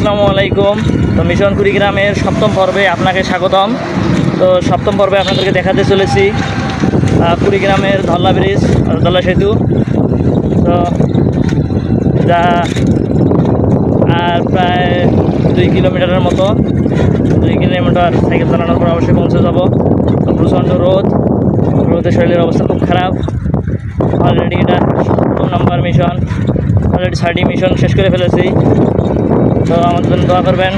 আসসালামু আলাইকুম। তো মিশন কুড়িগ্রামের সপ্তম পর্বে আপনাকে স্বাগতম। তো সপ্তম পর্বে আপনাদেরকে দেখাতে চলেছি কুড়িগ্রামের ধল্লা ব্রিজ ধল্লা সেতু। তো যা আর প্রায় দুই কিলোমিটারের মতো, দুই কিলোমিটার সাইকেল চালানোর পর অবশ্যই পৌঁছে যাব। তো প্রচণ্ড রোদ, রোদে শরীরের অবস্থা খুব খারাপ। অলরেডি এটা সপ্তম number mission already thirty mission শেষ করে ফেলেছি। তো আমাদের জন্য দোয়া করবেন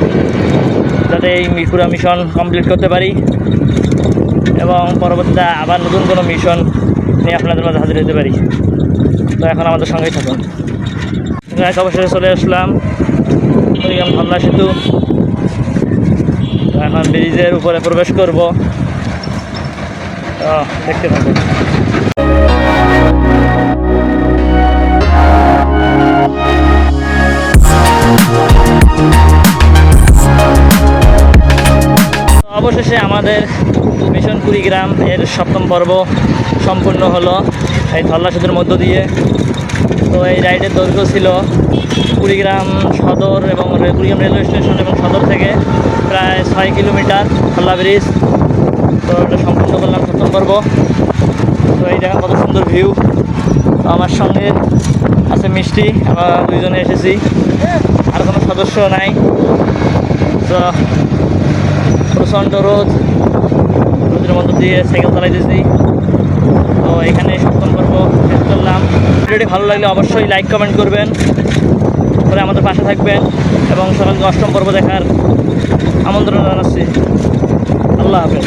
যাতে এই মি- পুরো মিশন কমপ্লিট করতে পারি এবং পরবর্তীতে আবার নতুন কোনো মিশন নিয়ে আপনাদের মাঝে হাজির হতে পারি। তো এখন আমাদের সঙ্গেই থাকুন। এক অবসরে চলে আসলাম। কুড়িগ্রাম ধল্লা সেতু। এখন ব্রিজের উপরে প্রবেশ করব। দেখতে থাকুন। অবশেষে আমাদের মিশন কুড়িগ্রাম এর সপ্তম পর্ব সম্পূর্ণ হলো এই ধল্লা সেতুর মধ্য দিয়ে। তো এই রাইডের দৈর্ঘ্য ছিল কুড়িগ্রাম সদর এবং কুড়িগ্রাম রেলওয়ে স্টেশন এবং সদর থেকে প্রায় ছয় কিলোমিটার ধল্লা ব্রিজ তো এটা সম্পূর্ণ করলাম সপ্তম পর্ব। তো এই দেখেন কত সুন্দর ভিউ আমার সঙ্গে আছে মিষ্টি, আমরা দুইজনে এসেছি। আর কোনো সদস্য নাই। তো প্রচণ্ড রোদ। রোদের মধ্যে দিয়ে সাইকেল চালাইতেছি। তো এখানে সপ্তম পর্ব শেষ করলাম। ভিডিওটি ভালো লাগলে অবশ্যই লাইক, কমেন্ট করবেন। পরে আমাদের পাশে থাকবেন এবং সকালকে অষ্টম পর্ব দেখার আমন্ত্রণ জানাচ্ছি। আল্লাহ হাফেজ।